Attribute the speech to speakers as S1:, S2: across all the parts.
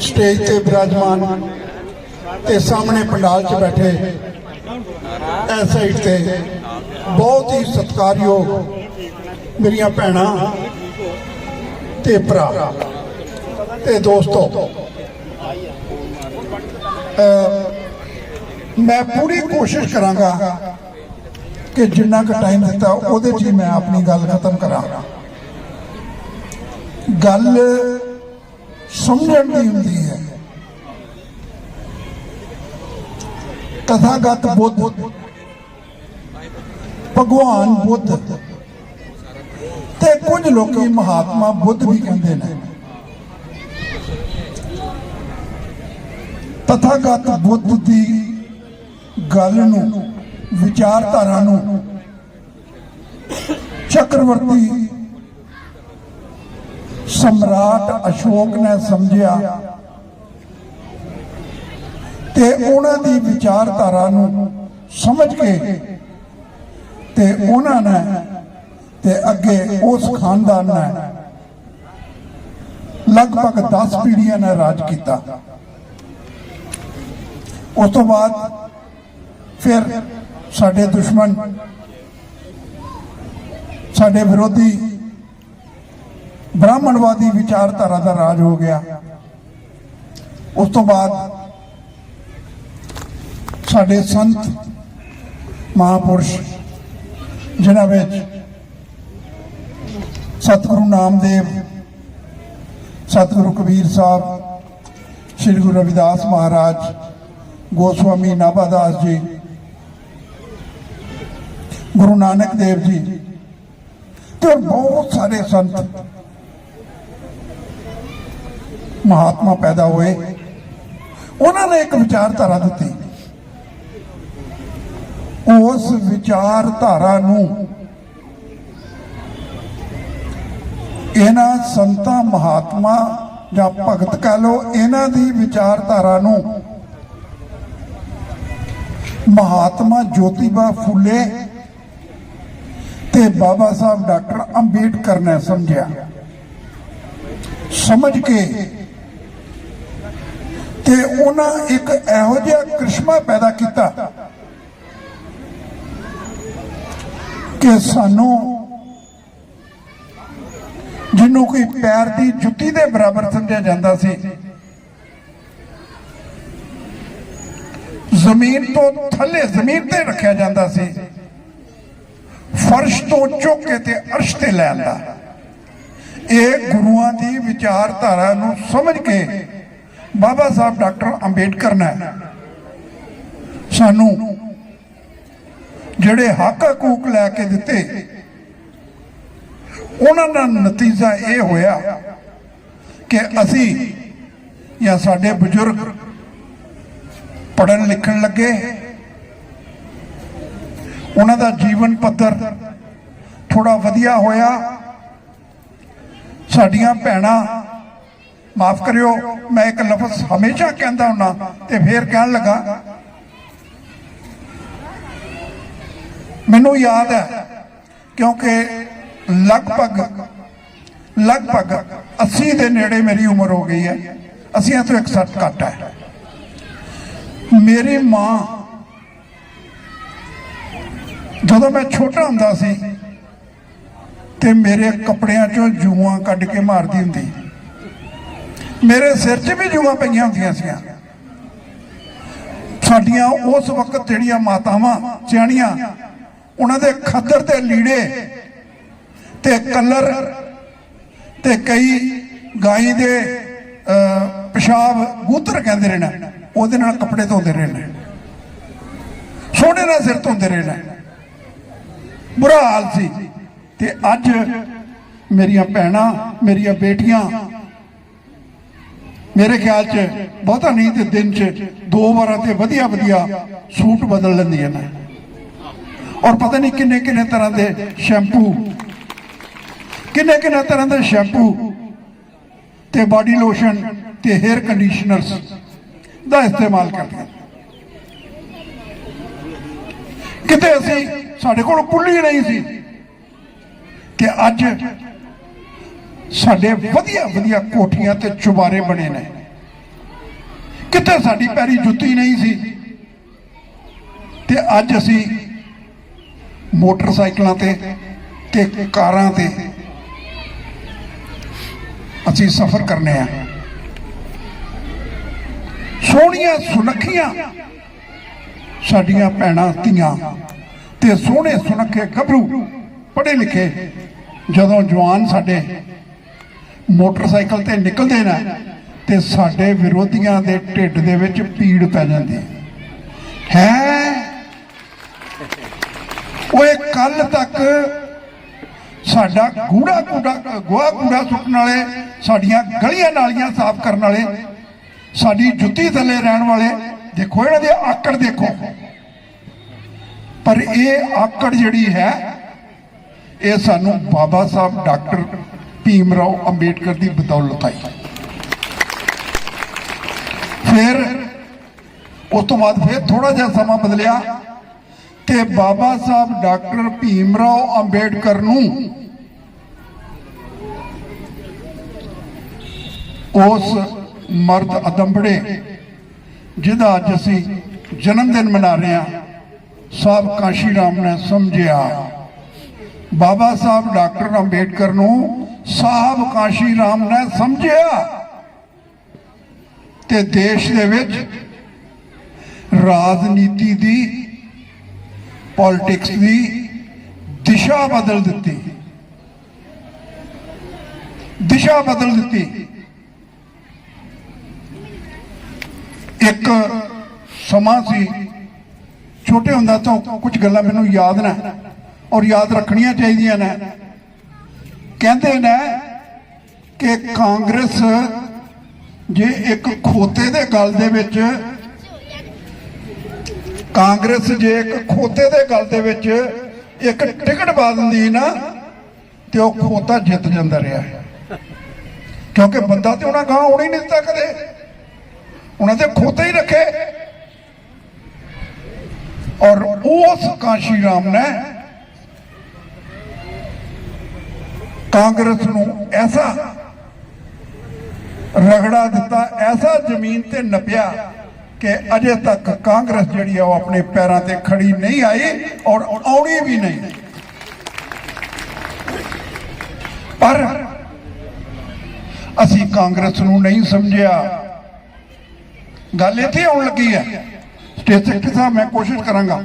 S1: Stage ਤੇ ਬਿਰਾਜਮਾਨ ਤੇ ਸਾਹਮਣੇ ਪੰਡਾਲ 'ਚ ਬੈਠੇ ਇਸ ਤੇ ਬਹੁਤ ਹੀ ਸਤਿਕਾਰਯੋਗ ਮੇਰੀਆਂ ਭੈਣਾਂ ਤੇ ਭਰਾ ਤੇ ਦੋਸਤੋ। ਅਹ ਮੈਂ ਪੂਰੀ ਕੋਸ਼ਿਸ਼ ਕਰਾਂਗਾ ਕਿ ਜਿੰਨਾ ਕੁ ਟਾਈਮ ਦਿੱਤਾ, ਉਹਦੇ 'ਚ ਹੀ ਮੈਂ ਆਪਣੀ ਗੱਲ ਖਤਮ ਕਰਾਂ। ਗੱਲ ਸਮਝਣ ਦੀ ਹੁੰਦੀ ਹੈ। ਤਥਾਗਤ ਬੁੱਧ, ਭਗਵਾਨ ਬੁੱਧ ਤੇ ਕੁਝ ਲੋਕੀ ਮਹਾਤਮਾ ਬੁੱਧ ਵੀ ਕਹਿੰਦੇ ਨੇ। ਤਥਾਗਤ ਬੁੱਧ ਦੀ ਗੱਲ ਨੂੰ, ਵਿਚਾਰਧਾਰਾ ਨੂੰ, ਚੱਕਰਵਰਤੀ ਸਮਰਾਟ ਅਸ਼ੋਕ ਨੇ ਸਮਝਿਆ ਤੇ ਉਹਨਾਂ ਦੀ ਵਿਚਾਰਧਾਰਾ ਨੂੰ ਸਮਝ ਕੇ ਤੇ ਉਹਨਾਂ ਨੇ ਤੇ ਅੱਗੇ ਉਸ ਖਾਨਦਾਨ ਨੇ ਲਗਭਗ 10 ਪੀੜ੍ਹੀਆਂ ਨੇ ਰਾਜ ਕੀਤਾ ਉਸ ਤੋਂ ਬਾਅਦ ਫਿਰ ਸਾਡੇ ਦੁਸ਼ਮਣ ਸਾਡੇ ਵਿਰੋਧੀ ਬ੍ਰਾਹਮਣਵਾਦੀ ਵਿਚਾਰਧਾਰਾ ਦਾ ਰਾਜ ਹੋ ਗਿਆ। ਉਸ ਤੋਂ ਬਾਅਦ ਸਾਡੇ ਸੰਤ ਮਹਾਪੁਰਸ਼, ਜਿਨ੍ਹਾਂ ਵਿੱਚ ਸਤਿਗੁਰੂ ਨਾਮਦੇਵ, ਸਤਿਗੁਰੂ ਕਬੀਰ ਸਾਹਿਬ, ਸ੍ਰੀ ਗੁਰੂ ਰਵਿਦਾਸ ਮਹਾਰਾਜ, ਗੋਸਵਾਮੀ ਨਾਭਾਦਾਸ ਜੀ, ਗੁਰੂ ਨਾਨਕ ਦੇਵ ਜੀ ਤੇ ਬਹੁਤ ਸਾਰੇ ਸੰਤ ਮਹਾਤਮਾ ਪੈਦਾ ਹੋਏ। ਉਹਨਾਂ ਨੇ ਇੱਕ ਵਿਚਾਰਧਾਰਾ ਦਿੱਤੀ। ਉਸ ਵਿਚਾਰਧਾਰਾ ਨੂੰ ਇਹਨਾਂ ਸੰਤਾਂ ਮਹਾਤਮਾ ਜਾਂ ਭਗਤ ਕਹ ਲੋ ਇਹਨਾਂ ਦੀ ਵਿਚਾਰਧਾਰਾ ਨੂੰ ਮਹਾਤਮਾ ਜੋਤੀਬਾ ਫੁੱਲੇ ਤੇ ਬਾਬਾ ਸਾਹਿਬ ਡਾਕਟਰ ਅੰਬੇਡਕਰ ਨੇ ਸਮਝਿਆ। ਸਮਝ ਕੇ ਤੇ ਉਹਨਾਂ ਇੱਕ ਇਹੋ ਜਿਹਾ ਕ੍ਰਿਸ਼ਮਾ ਪੈਦਾ ਕੀਤਾ ਕਿ ਸਾਨੂੰ ਜਿਹਨੂੰ ਕੋਈ ਪੈਰ ਦੀ ਜੁੱਤੀ ਦੇ ਬਰਾਬਰ ਸਮਝਿਆ ਜਾਂਦਾ ਸੀ, ਜ਼ਮੀਨ ਤੋਂ ਥੱਲੇ ਜ਼ਮੀਨ ਤੇ ਰੱਖਿਆ ਜਾਂਦਾ ਸੀ, ਫਰਸ਼ ਤੋਂ ਚੁੱਕ ਕੇ ਤੇ ਅਰਸ਼ ਤੇ ਲੈ ਆਂਦਾ। ਇਹ ਗੁਰੂਆਂ ਦੀ ਵਿਚਾਰਧਾਰਾ ਨੂੰ ਸਮਝ ਕੇ ਬਾਬਾ ਸਾਹਿਬ ਡਾਕਟਰ ਅੰਬੇਡਕਰ ਨੇ ਸਾਨੂੰ ਜਿਹੜੇ ਹੱਕ ਹਕੂਕ ਲੈ ਕੇ ਦਿੱਤੇ, ਉਹਨਾਂ ਦਾ ਨਤੀਜਾ ਇਹ ਹੋਇਆ ਕਿ ਅਸੀਂ ਜਾਂ ਸਾਡੇ ਬਜ਼ੁਰਗ ਪੜਨ ਲਿਖਣ ਲੱਗੇ, ਉਹਨਾਂ ਦਾ ਜੀਵਨ ਪੱਧਰ ਥੋੜਾ ਵਧੀਆ ਹੋਇਆ, ਸਾਡੀਆਂ ਭੈਣਾਂ ਮਾਫ ਕਰਿਓ, ਮੈਂ ਇੱਕ ਲਫ਼ਜ਼ ਹਮੇਸ਼ਾ ਕਹਿੰਦਾ ਹੁੰਨਾ ਤੇ ਫੇਰ ਕਹਿਣ ਲੱਗਾ, ਮੈਨੂੰ ਯਾਦ ਹੈ ਕਿਉਂਕਿ ਲਗਭਗ ਲਗਭਗ 80 ਦੇ ਨੇੜੇ ਮੇਰੀ ਉਮਰ ਹੋ ਗਈ ਹੈ 80 ਤੋਂ 61 ਘੱਟ ਹੈ। ਮੇਰੀ ਮਾਂ ਜਦੋਂ ਮੈਂ ਛੋਟਾ ਹੁੰਦਾ ਸੀ ਤੇ ਮੇਰੇ ਕੱਪੜਿਆਂ ਚੋਂ ਜੂਆਂ ਕੱਢ ਕੇ ਮਾਰਦੀ ਹੁੰਦੀ। ਮੇਰੇ ਸਿਰ 'ਚ ਵੀ ਜੂਆਂ ਪਈਆਂ ਹੁੰਦੀਆਂ ਸੀਆਂ। ਸਾਡੀਆਂ ਉਸ ਵਕਤ ਜਿਹੜੀਆਂ ਮਾਤਾਵਾਂ ਸਿਆਣੀਆਂ ਉਹਨਾਂ ਦੇ ਖੱਦਰ ਤੇ ਲੀੜੇ ਤੇ ਕਲਰ ਤੇ ਕਈ ਗਾਈ ਦੇ ਅਹ, ਪਿਸ਼ਾਬ ਗੂਤਰ ਕਹਿੰਦੇ ਰਹੇ ਨੇ ਉਹਦੇ ਨਾਲ ਕੱਪੜੇ ਧੋਂਦੇ ਰਹੇ ਨੇ ਸੋਨੇ ਨਾਲ ਸਿਰ ਧੋਂਦੇ ਰਹੇ ਨੇ ਬੁਰਾ ਹਾਲ ਸੀ। ਤੇ ਅੱਜ ਮੇਰੀਆਂ ਭੈਣਾਂ ਮੇਰੀਆਂ ਬੇਟੀਆਂ ਮੇਰੇ ਖਿਆਲ 'ਚ ਬਹੁਤਾ ਨਹੀਂ ਤੇ ਦਿਨ 'ਚ ਦੋ ਵਾਰਾਂ ਤੇ ਵਧੀਆ ਵਧੀਆ ਸੂਟ ਬਦਲ ਲੈਂਦੀਆਂ ਨੇ। ਔਰ ਪਤਾ ਨਹੀਂ ਕਿੰਨੇ ਕਿੰਨੇ ਤਰ੍ਹਾਂ ਦੇ ਸ਼ੈਂਪੂ, ਕਿੰਨੇ ਕਿੰਨੇ ਤਰ੍ਹਾਂ ਦੇ ਸ਼ੈਂਪੂ ਤੇ ਬਾਡੀ ਲੋਸ਼ਨ ਤੇ 헤ਅਰ ਕੰਡੀਸ਼ਨਰਸ ਦਾ ਇਸਤੇਮਾਲ ਕਰਦੇ ਕਿਤੇ ਅਸੀਂ ਸਾਡੇ ਕੋਲ ਕੁੱਲੀ ਨਹੀਂ ਸੀ ਕਿ ਅੱਜ ਸਾਡੇ ਵਧੀਆ ਵਧੀਆ ਕੋਠੀਆਂ ਤੇ ਚੁਬਾਰੇ ਬਣੇ ਨੇ। ਕਿਤੇ ਸਾਡੀ ਪੈਰੀ ਜੁੱਤੀ ਨਹੀਂ ਸੀ। ਤੇ ਅੱਜ ਅਸੀਂ ਮੋਟਰਸਾਈਕਲਾਂ ਤੇ ਤੇ ਕਾਰਾਂ ਤੇ ਅਸੀਂ ਸਫ਼ਰ ਕਰਨੇ ਆ। ਸੋਹਣੀਆਂ ਸੁਨੱਖੀਆਂ ਸਾਡੀਆਂ ਭੈਣਾਂ ਧੀਆਂ ਤੇ ਸੋਹਣੇ ਸੁਨੱਖੇ ਗੱਭਰੂ ਪੜ੍ਹੇ ਲਿਖੇ ਜਦੋਂ ਜਵਾਨ ਸਾਡੇ ਮੋਟਰਸਾਈਕਲ ਤੇ ਨਿਕਲਦੇ ਨੇ ਤੇ ਸਾਡੇ ਵਿਰੋਧੀਆਂ ਦੇ ਢਿੱਡ ਦੇ ਵਿੱਚ ਪੀੜ ਪੈ ਜਾਂਦੀ ਹੈ। ਓਏ ਕੱਲ ਤੱਕ ਸਾਡਾ ਗੂੜਾ ਕੂੜਾ ਗੋਹਾ ਕੂੜਾ ਸੁੱਟਣ ਵਾਲੇ, ਸਾਡੀਆਂ ਗਲੀਆਂ ਨਾਲੀਆਂ ਸਾਫ਼ ਕਰਨ ਵਾਲੇ, ਸਾਡੀ ਜੁੱਤੀ ਥੱਲੇ ਰਹਿਣ ਵਾਲੇ, ਦੇਖੋ ਇਹਨਾਂ ਦੇ ਆਕੜ ਦੇਖੋ। ਪਰ ਇਹ ਆਕੜ ਜਿਹੜੀ ਹੈ, ਇਹ ਸਾਨੂੰ ਬਾਬਾ ਸਾਹਿਬ, ਡਾਕਟਰ ਭੀਮ ਰਾਓ ਅੰਬੇਡਕਰ ਦੀ ਬਦੌਲਤ ਆਈ। ਫਿਰ ਉਸ ਤੋਂ ਬਾਅਦ ਫਿਰ ਥੋੜਾ ਜਿਹਾ ਸਮਾਂ ਬਦਲਿਆ ਤੇ ਬਾਬਾ ਸਾਹਿਬ ਡਾਕਟਰ ਭੀਮ ਰਾਓ ਅੰਬੇਡਕਰ ਨੂੰ ਉਸ ਮਰਦ ਅਦੰਬੜੇ, ਜਿਹਦਾ ਅੱਜ ਅਸੀਂ ਜਨਮ ਦਿਨ ਮਨਾ ਰਹੇ ਹਾਂ ਸਾਹਿਬ ਕਾਸ਼ੀ ਰਾਮ ਨੇ ਸਮਝਿਆ। ਬਾਬਾ ਸਾਹਿਬ ਡਾਕਟਰ ਅੰਬੇਡਕਰ ਨੂੰ ਸਾਹਿਬ ਕਾਸ਼ੀ ਰਾਮ ਨੇ ਸਮਝਿਆ ਤੇ ਦੇਸ਼ ਦੇ ਵਿੱਚ ਰਾਜਨੀਤੀ ਦੀ ਪੋਲਿਟਿਕਸ ਦੀ ਦਿਸ਼ਾ ਬਦਲ ਦਿੱਤੀ। ਦਿਸ਼ਾ ਬਦਲ ਦਿੱਤੀ। ਇੱਕ ਸਮਾਂ ਸੀ, ਛੋਟੇ ਹੁੰਦਾ ਤੋਂ ਕੁਝ ਗੱਲਾਂ ਮੈਨੂੰ ਯਾਦ ਨੇ। ਔਰ ਯਾਦ ਰੱਖਣੀਆਂ ਚਾਹੀਦੀਆਂ ਨੇ। ਕਹਿੰਦੇ ਨੇ ਕਿ ਕਾਂਗਰਸ ਜੇ ਇੱਕ ਖੋਤੇ ਦੇ ਗਲ ਦੇ ਵਿੱਚ ਕਾਂਗਰਸ ਜੇ ਇੱਕ ਖੋਤੇ ਦੇ ਗਲ ਦੇ ਵਿੱਚ ਇੱਕ ਟਿਕਟ ਪਾ ਦਿੰਦੀ ਨਾ, ਤੇ ਉਹ ਖੋਤਾ ਜਿੱਤ ਜਾਂਦਾ ਰਿਹਾ। ਕਿਉਂਕਿ ਬੰਦਾ ਤੇ ਉਹਨਾਂ ਗਾਂ ਆਉਣਾ ਹੀ ਨਹੀਂ ਦਿੱਤਾ ਕਦੇ ਉਹਨਾਂ ਤੇ ਖੋਤੇ ਹੀ ਰੱਖੇ। ਔਰ ਉਸ ਕਾਸ਼ੀ ਰਾਮ ਨੇ ਕਾਂਗਰਸ ਨੂੰ ਐਸਾ ਰਗੜਾ ਦਿੱਤਾ, ਐਸਾ ਜ਼ਮੀਨ ਤੇ ਨੱਪਿਆ ਕਿ ਅਜੇ ਤੱਕ ਕਾਂਗਰਸ ਜਿਹੜੀ ਆ ਉਹ ਆਪਣੇ ਪੈਰਾਂ ਤੇ ਖੜੀ ਨਹੀਂ ਆਈ ਔਰ ਆਉਣੀ ਵੀ ਨਹੀਂ। ਪਰ ਅਸੀਂ ਕਾਂਗਰਸ ਨੂੰ ਨਹੀਂ ਸਮਝਿਆ। ਗੱਲ ਇੱਥੇ ਆਉਣ ਲੱਗੀ ਹੈ। ਸਟੇਟ ਸੈਕਟਰੀ ਮੈਂ ਕੋਸ਼ਿਸ਼ ਕਰਾਂਗਾ।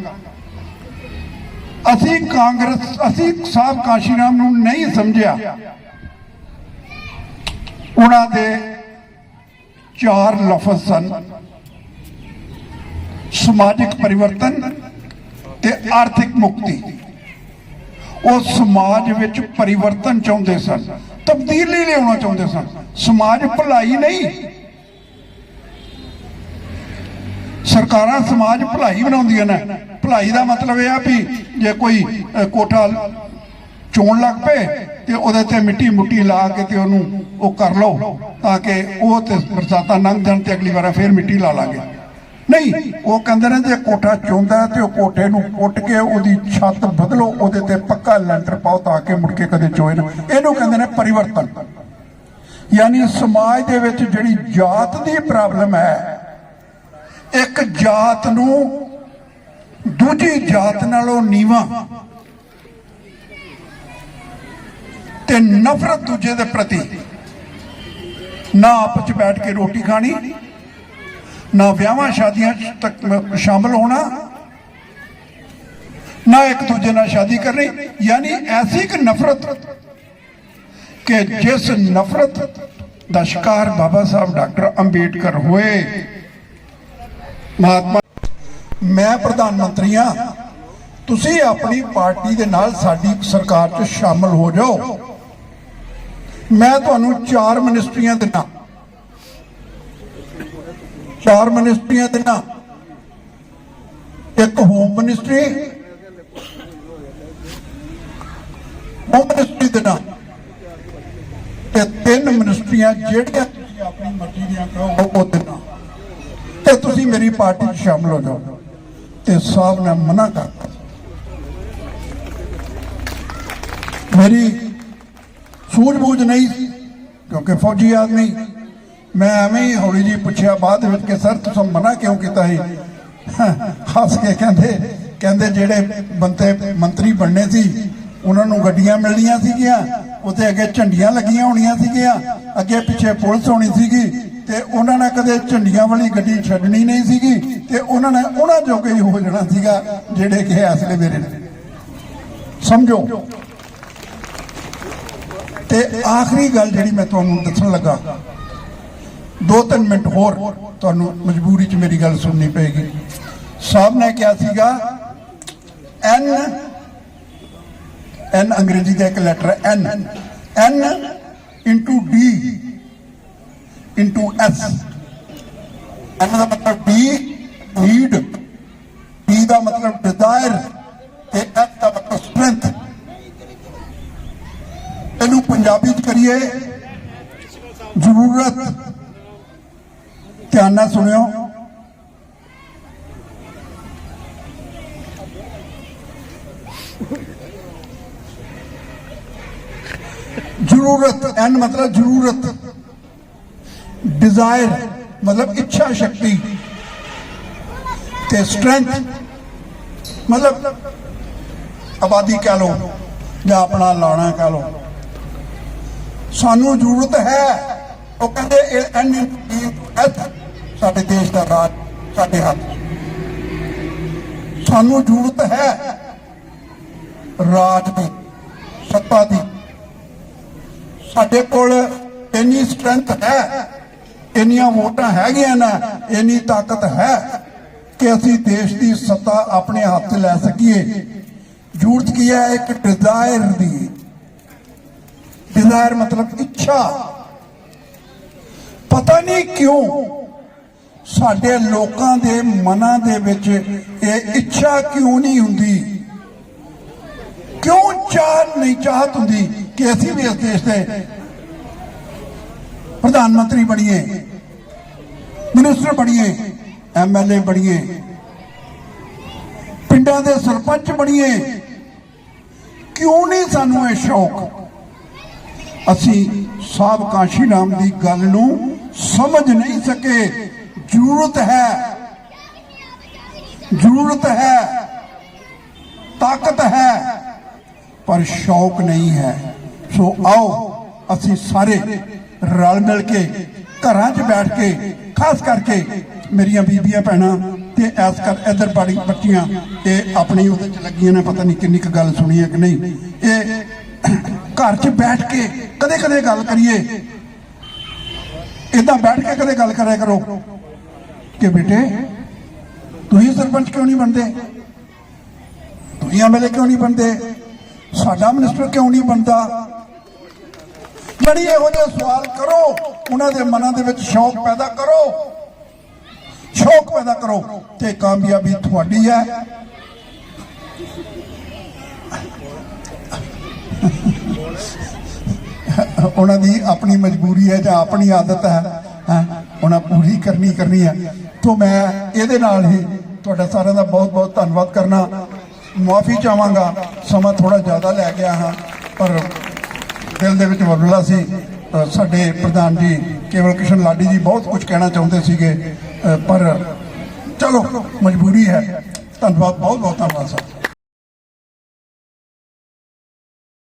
S1: ਅਸੀਂ ਕਾਂਗਰਸ, ਅਸੀਂ ਸਾਹਿਬ ਕਾਸ਼ੀਰਾਮ ਨੂੰ ਨਹੀਂ ਸਮਝਿਆ। ਉਹਨਾਂ ਦੇ ਚਾਰ ਲਫ਼ਜ਼ ਸਨ। ਸਮਾਜਿਕ ਪਰਿਵਰਤਨ ਤੇ ਆਰਥਿਕ ਮੁਕਤੀ। ਉਹ ਸਮਾਜ ਵਿੱਚ ਪਰਿਵਰਤਨ ਚਾਹੁੰਦੇ ਸਨ। ਤਬਦੀਲੀ ਲਿਆਉਣਾ ਚਾਹੁੰਦੇ ਸਨ। ਸਮਾਜ ਭਲਾਈ ਨਹੀਂ ਸਰਕਾਰਾਂ ਸਮਾਜ ਭਲਾਈ ਬਣਾਉਂਦੀਆਂ ਨੇ। ਭਲਾਈ ਦਾ ਮਤਲਬ ਇਹ ਆ ਵੀ ਜੇ ਕੋਈ ਕੋਠਾ ਚੋਣ ਲੱਗ ਪਏ ਤੇ ਉਹਦੇ ਤੇ ਮਿੱਟੀ ਮੁੱਟੀ ਲਾ ਕੇ ਤੇ ਉਹਨੂੰ ਉਹ ਕਰ ਲਓ ਤਾਂ ਕਿ ਉਹ ਤੇ ਬਰਸਾਤਾਂ ਲੰਘ ਜਾਣ ਤੇ ਅਗਲੀ ਵਾਰ ਫੇਰ ਮਿੱਟੀ ਲਾ ਲਾਂਗੇ। ਨਹੀਂ, ਉਹ ਕਹਿੰਦੇ ਨੇ ਜੇ ਕੋਠਾ ਚੋਂਦਾ ਹੈ ਤੇ ਉਹ ਕੋਠੇ ਨੂੰ ਪੁੱਟ ਕੇ ਉਹਦੀ ਛੱਤ ਬਦਲੋ, ਉਹਦੇ ਤੇ ਪੱਕਾ ਲੈਂਟਰ ਪਾਓ ਤਾਂ ਕਿ ਮੁੜ ਕੇ ਕਦੇ ਚੋਏ ਨਾ। ਇਹਨੂੰ ਕਹਿੰਦੇ ਨੇ ਪਰਿਵਰਤਨ। ਯਾਨੀ ਸਮਾਜ ਦੇ ਵਿੱਚ ਜਿਹੜੀ ਜਾਤ ਦੀ ਪ੍ਰੋਬਲਮ ਹੈ ਇੱਕ ਜਾਤ ਨੂੰ ਦੂਜੀ ਜਾਤ ਨਾਲੋਂ ਨੀਵਾ ਤੇ ਨਫ਼ਰਤ ਦੂਜੇ ਦੇ ਪ੍ਰਤੀ ਨਾ ਆਪਸ ਚ ਬੈਠ ਕੇ ਰੋਟੀ ਖਾਣੀ, ਨਾ ਵਿਆਹਾਂ ਸ਼ਾਦੀਆਂ ਤੱਕ ਮ- ਸ਼ਾਮਲ ਹੋਣਾ, ਨਾ ਇੱਕ ਦੂਜੇ ਨਾਲ ਸ਼ਾਦੀ ਕਰਨੀ, ਯਾਨੀ ਐਸੀ ਇੱਕ ਨਫ਼ਰਤ ਕਿ ਜਿਸ ਨਫ਼ਰਤ ਦਾ ਸ਼ਿਕਾਰ ਬਾਬਾ ਸਾਹਿਬ ਡਾਕਟਰ ਅੰਬੇਡਕਰ ਹੋਏ। ਮਹਾਤਮਾ ਮੈਂ ਪ੍ਰਧਾਨ ਮੰਤਰੀ ਹਾਂ। ਤੁਸੀਂ ਆਪਣੀ ਪਾਰਟੀ ਦੇ ਨਾਲ ਸਾਡੀ ਸਰਕਾਰ 'ਚ ਸ਼ਾਮਲ ਹੋ ਜਾਓ। ਮੈਂ ਤੁਹਾਨੂੰ ਚਾਰ ਮਿਨਿਸਟਰੀਆਂ ਦਿਨਾ ਚਾਰ ਮਿਨਿਸਟਰੀਆਂ ਦਿਨਾ ਇੱਕ ਹੋਮ ਮਿਨਿਸਟਰੀ ਹੋਮ ਮਿਨਿਸਟਰੀ ਦਿਨਾ ਤੇ ਤਿੰਨ ਮਿਨਿਸਟਰੀਆਂ ਜਿਹੜੀਆਂ ਤੁਸੀਂ ਆਪਣੀ ਮਰਜ਼ੀ ਦੀਆਂ ਕਹੋ, ਉਹ ਤੇ ਤੁਸੀਂ ਮੇਰੀ ਪਾਰਟੀ 'ਚ ਸ਼ਾਮਲ ਹੋ ਜਾਓ ਤੇ ਸਾਹਿਬ ਨੇ ਮਨਾ ਕਰਤਾ ਮੇਰੀ ਸੂਝ-ਬੂਝ ਨਹੀਂ ਕਿਉਂਕਿ ਫੌਜੀ ਆਦਮੀ ਮੈਂ ਐਵੇਂ ਹੀ ਹੌਲੀ ਜੀ ਪੁੱਛਿਆ, ਬਾਅਦ ਵਿੱਚ ਕਿ, ਸਰ, ਤੁਸੀਂ ਮਨਾ ਕਿਉਂ ਕੀਤਾ ਸੀ? ਹੱਸ ਕੇ ਕਹਿੰਦੇ ਕਹਿੰਦੇ ਜਿਹੜੇ ਬੰਦੇ ਮੰਤਰੀ ਬਣਨੇ ਸੀ, ਉਹਨਾਂ ਨੂੰ ਗੱਡੀਆਂ ਮਿਲਣੀਆਂ ਸੀਗੀਆਂ ਉੱਥੇ ਅੱਗੇ ਝੰਡੀਆਂ ਲੱਗੀਆਂ ਹੋਣੀਆਂ ਸੀਗੀਆਂ, ਅੱਗੇ ਪਿੱਛੇ ਪੁਲਿਸ ਹੋਣੀ ਸੀਗੀ ਤੇ ਉਹਨਾਂ ਨੇ ਕਦੇ ਝੰਡੀਆਂ ਵਾਲੀ ਗੱਡੀ ਛੱਡਣੀ ਨਹੀਂ ਸੀਗੀ ਤੇ ਉਹਨਾਂ ਨੇ ਉਹਨਾਂ ਜੋਗੇ ਹੀ ਹੋ ਜਾਣਾ ਸੀਗਾ ਜਿਹੜੇ ਕਿ ਅਸਲੇ ਮੇਰੇ ਨੇ। ਸਮਝੋ? ਤੇ ਆਖਰੀ ਗੱਲ ਜਿਹੜੀ ਮੈਂ ਤੁਹਾਨੂੰ ਦੱਸਣ ਲੱਗਾ, ਦੋ ਤਿੰਨ ਮਿੰਟ ਹੋਰ ਤੁਹਾਨੂੰ ਮਜਬੂਰੀ 'ਚ ਮੇਰੀ ਗੱਲ ਸੁਣਨੀ ਪਏਗੀ। ਸਾਹਿਬ ਨੇ ਕਿਹਾ ਸੀਗਾ, ਐਨ ਐਨ ਅੰਗਰੇਜ਼ੀ ਦਾ ਇੱਕ letter N N into D into S N ਦਾ ਮਤਲਬ ਡੀ ਨੀਡ ਡੀ ਦਾ ਮਤਲਬ ਡਿਜ਼ਾਇਰ ਤੇ ਐਸ ਦਾ ਮਤਲਬ ਸਟਰੈਂਥ ਇਹਨੂੰ ਪੰਜਾਬੀ ਚ ਕਰੀਏ ਜ਼ਰੂਰਤ। ਧਿਆਨ ਨਾਲ ਸੁਣਿਓ। ਜ਼ਰੂਰਤ ਐਨ ਮਤਲਬ ਜ਼ਰੂਰਤ। ਡਿਜ਼ਾਇਰ ਮਤਲਬ ਇੱਛਾ ਸ਼ਕਤੀ ਤੇ ਸਟਰੈਂਥ ਮਤਲਬ ਆਬਾਦੀ ਕਹ ਲੋ ਜਾਂ ਆਪਣਾ ਲਾਣਾ ਕਹ ਲੋ ਸਾਨੂੰ ਜ਼ਰੂਰਤ ਹੈ ਉਹ ਕਹਿੰਦੇ ਐਨ ਐਸ ਸਾਡੇ ਦੇਸ਼ ਦਾ ਰਾਜ ਸਾਡੇ ਹੱਥ ਸਾਨੂੰ ਜ਼ਰੂਰਤ ਹੈ ਰਾਜ ਦੀ ਸੱਤਾ ਦੀ ਸਾਡੇ ਕੋਲ ਇੰਨੀ ਸਟਰੈਂਥ ਹੈ ਇੰਨੀਆਂ ਵੋਟਾਂ ਹੈਗੀਆਂ ਨਾ, ਇੰਨੀ ਤਾਕਤ ਹੈ ਕਿ ਅਸੀਂ ਦੇਸ਼ ਦੀ ਸੱਤਾ ਆਪਣੇ ਹੱਥ ਲੈ ਸਕੀਏ। ਜ਼ਰੂਰਤ ਕੀ ਹੈ? ਇੱਕ ਡਿਜ਼ਾਇਰ ਦੀ। ਡਿਜ਼ਾਇਰ ਮਤਲਬ ਇੱਛਾ। ਪਤਾ ਨਹੀਂ ਕਿਉਂ ਸਾਡੇ ਲੋਕਾਂ ਦੇ ਮਨਾਂ ਦੇ ਵਿੱਚ ਇਹ ਇੱਛਾ ਕਿਉਂ ਨਹੀਂ ਹੁੰਦੀ? ਕਿਉਂ ਚਾਹ ਨਹੀਂ ਚਾਹਤ ਹੁੰਦੀ ਕਿ ਅਸੀਂ ਵੀ ਇਸ ਦੇਸ਼ ਦੇ ਪ੍ਰਧਾਨ ਮੰਤਰੀ ਬਣੀਏ ਮਿਨਿਸਟਰ ਬਣੀਏ ਐਮਐਲਏ ਬਣੀਏ, ਪਿੰਡਾਂ ਦੇ ਸਰਪੰਚ ਬਣੀਏ, ਕਿਉਂ ਨਹੀਂ ਸਾਨੂੰ ਇਹ ਸ਼ੌਕ? ਅਸੀਂ ਸਾਹਿਬ ਕਾਸ਼ੀ ਰਾਮ ਦੀ ਗੱਲ ਨੂੰ ਸਮਝ ਨਹੀਂ ਸਕੇ। ਜ਼ਰੂਰਤ ਹੈ ਜ਼ਰੂਰਤ ਹੈ, ਤਾਕਤ ਹੈ, ਪਰ ਸ਼ੌਕ ਨਹੀਂ ਹੈ। ਸੋ ਆਓ ਅਸੀਂ ਸਾਰੇ ਰਲ ਮਿਲ ਕੇ ਘਰਾਂ 'ਚ ਬੈਠ ਕੇ, ਖਾਸ ਕਰਕੇ ਮੇਰੀਆਂ ਬੀਬੀਆਂ ਭੈਣਾਂ ਤੇ ਐਸ ਕਰ ਇਧਰ ਬਾੜੀ ਬੱਚੀਆਂ, ਇਹ ਆਪਣੀ ਉਹਦੇ 'ਚ ਲੱਗੀਆਂ ਨੇ, ਪਤਾ ਨਹੀਂ ਕਿੰਨੀ ਕੁ ਗੱਲ ਸੁਣੀ ਹੈ ਕਿ ਨਹੀਂ। ਇਹ ਘਰ 'ਚ ਬੈਠ ਕੇ ਕਦੇ ਕਦੇ ਗੱਲ ਕਰੀਏ। ਇਦਾਂ ਬੈਠ ਕੇ ਕਦੇ ਗੱਲ ਕਰਿਆ ਕਰੋ ਕਿ ਬੇਟੇ, ਤੁਸੀਂ ਸਰਪੰਚ ਕਿਉਂ ਨਹੀਂ ਬਣਦੇ? ਤੁਸੀਂ ਐਮਐਲਏ ਕਿਉਂ ਨਹੀਂ ਬਣਦੇ? ਸਾਡਾ ਮਿਨਿਸਟਰ ਕਿਉਂ ਨਹੀਂ ਬਣਦਾ? ਜਿਹੜੀ ਇਹੋ ਜਿਹੇ ਸਵਾਲ ਕਰੋ, ਉਹਨਾਂ ਦੇ ਮਨਾਂ ਦੇ ਵਿੱਚ ਸ਼ੌਕ ਪੈਦਾ ਕਰੋ। ਸ਼ੌਕ ਪੈਦਾ ਕਰੋ ਤੇ ਕਾਮਯਾਬੀ ਤੁਹਾਡੀ ਹੈ। ਉਹਨਾਂ ਦੀ ਆਪਣੀ ਮਜਬੂਰੀ ਹੈ ਜਾਂ ਆਪਣੀ ਆਦਤ ਹੈ ਉਹਨਾਂ ਪੂਰੀ ਕਰਨੀ ਕਰਨੀ ਹੈ। ਤੋਂ ਮੈਂ ਇਹਦੇ ਨਾਲ ਹੀ ਤੁਹਾਡਾ ਸਾਰਿਆਂ ਦਾ ਬਹੁਤ ਬਹੁਤ ਧੰਨਵਾਦ ਕਰਨਾ। ਮਾਫੀ ਚਾਹਾਂਗਾ। ਸਮਾਂ ਥੋੜਾ ਜ਼ਿਆਦਾ ਲੈ ਗਿਆ ਹਾਂ, ਪਰ ਦਿਲ ਦੇ ਵਿੱਚ ਵਰਵਲਾ ਸੀ। ਸਾਡੇ ਪ੍ਰਧਾਨ ਜੀ ਕੇਵਲ ਕ੍ਰਿਸ਼ਨ ਲਾਡੀ ਜੀ ਬਹੁਤ ਕੁਝ ਕਹਿਣਾ ਚਾਹੁੰਦੇ ਸੀਗੇ। ਪਰ ਚਲੋ, ਮਜਬੂਰੀ ਹੈ। ਧੰਨਵਾਦ ਬਹੁਤ ਬਹੁਤ ਧੰਨਵਾਦ, ਸਰ।